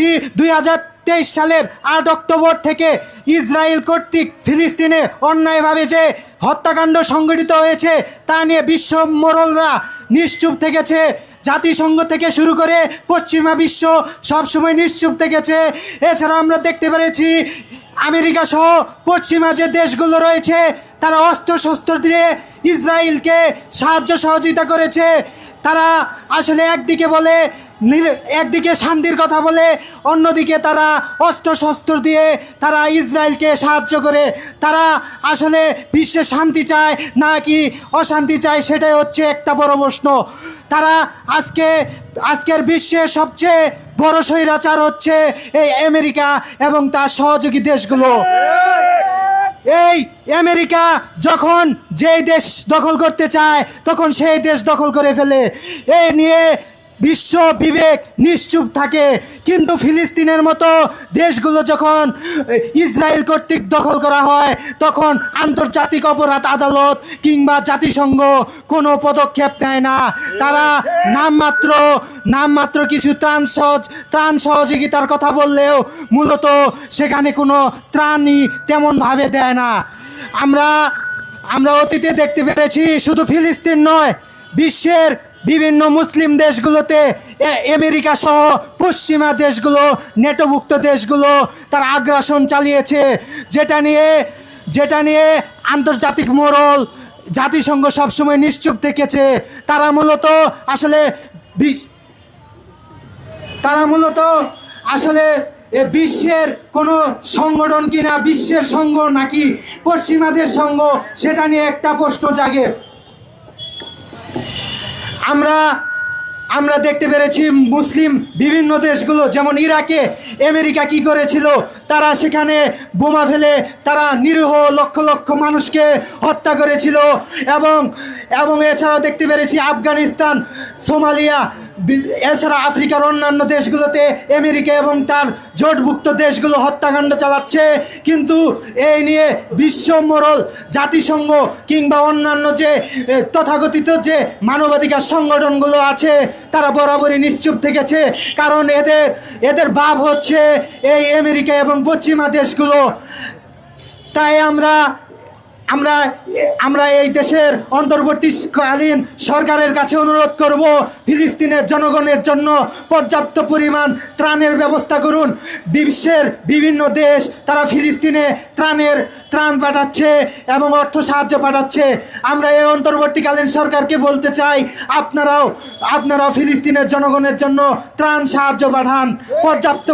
পাচ্ছি দুই তেইশ সালের আট অক্টোবর থেকে ইসরায়েল কর্তৃক ফিলিস্তিনে অন্যায়ভাবে যে হত্যাকাণ্ড সংঘটিত হয়েছে, তা নিয়ে বিশ্ব মোরলরা নিশ্চুপ থেকেছে। জাতিসংঘ থেকে শুরু করে পশ্চিমা বিশ্ব সবসময় নিশ্চুপ থেকেছে। এছাড়া আমরা দেখতে পেরেছি, আমেরিকা সহ পশ্চিমা যে দেশগুলো রয়েছে, তারা অস্ত্র শস্ত্র দিয়ে ইসরায়েলকে সাহায্য সহযোগিতা করেছে। তারা আসলে একদিকে বলে একদিকে শান্তির কথা বলে, অন্যদিকে তারা অস্ত্র শস্ত্র দিয়ে তারা ইসরায়েলকে সাহায্য করে। তারা আসলে বিশ্বে শান্তি চায় নাকি অশান্তি চায় সেটাই হচ্ছে একটা বড় প্রশ্ন। তারা আজকে, আজকের বিশ্বের সবচেয়ে বড় স্বৈরাচার হচ্ছে এই আমেরিকা এবং তার সহযোগী দেশগুলো। এই আমেরিকা যখন যেই দেশ দখল করতে চায়, তখন সেই দেশ দখল করে ফেলে। এই নিয়ে বিশ্ব বিবেক নিশ্চুপ থাকে। কিন্তু ফিলিস্তিনের মতো দেশগুলো যখন ইসরায়েল কর্তৃক দখল করা হয়, তখন আন্তর্জাতিক অপরাধ আদালত কিংবা জাতিসংঘ কোনো পদক্ষেপ নেয় না। তারা নামমাত্র নামমাত্র কিছু ত্রাণ সহজ, ত্রাণ সহযোগিতার কথা বললেও মূলত সেখানে কোনো ত্রাণই তেমনভাবে দেয় না। আমরা আমরা অতীতে দেখতে পেরেছি শুধু ফিলিস্তিন নয়, বিশ্বের বিভিন্ন মুসলিম দেশগুলোতে আমেরিকা সহ পশ্চিমা দেশগুলো, নেটোভুক্ত দেশগুলো তার আগ্রাসন চালিয়েছে। যেটা নিয়ে যেটা নিয়ে আন্তর্জাতিক মোড়ল জাতিসংঘ সবসময় নিশ্চুপ থেকেছে। তারা মূলত আসলে তারা মূলত আসলে এ বিশ্বের কোনো সংগঠন কিনা বিশ্বের সংঘ নাকি পশ্চিমাদের সংঘ, সেটা নিয়ে একটা প্রশ্ন জাগে। আমরা আমরা দেখতে পেরেছি মুসলিম বিভিন্ন দেশগুলো, যেমন ইরাকে, আমেরিকা কি করেছিল? তারা সেখানে বোমা ফেলে তারা নিরীহ লক্ষ লক্ষ মানুষকে হত্যা করেছিল এবং এবং এছাড়াও দেখতে পেরেছি আফগানিস্তান, সোমালিয়া এছাড়া আফ্রিকার অন্যান্য দেশগুলোতে আমেরিকা এবং তার জোটভুক্ত দেশগুলো হত্যাকাণ্ড চালাচ্ছে। কিন্তু এই নিয়ে বিশ্ব মোড়ল জাতিসংঘ কিংবা অন্যান্য যে তথাকথিত যে মানবাধিকার সংগঠনগুলো আছে, তারা বরাবরই নিশ্চুপ থেকেছে। কারণ এদের এদের ভাব হচ্ছে এই আমেরিকা এবং পশ্চিমা দেশগুলো। তাই আমরা আমরা আমরা এই দেশের অন্তর্বর্তীকালীন সরকারের কাছে অনুরোধ করব, ফিলিস্তিনের জনগণের জন্য পর্যাপ্ত পরিমাণ ত্রাণের ব্যবস্থা করুন। বিশ্বের বিভিন্ন দেশ তারা ফিলিস্তিনে ত্রাণের ত্রাণ পাঠাচ্ছে এবং অর্থ সাহায্য পাঠাচ্ছে। আমরা এই অন্তর্বর্তীকালীন সরকারকে বলতে চাই, আপনারাও আপনারাও ফিলিস্তিনের জনগণের জন্য ত্রাণ সাহায্য পাঠান, পর্যাপ্ত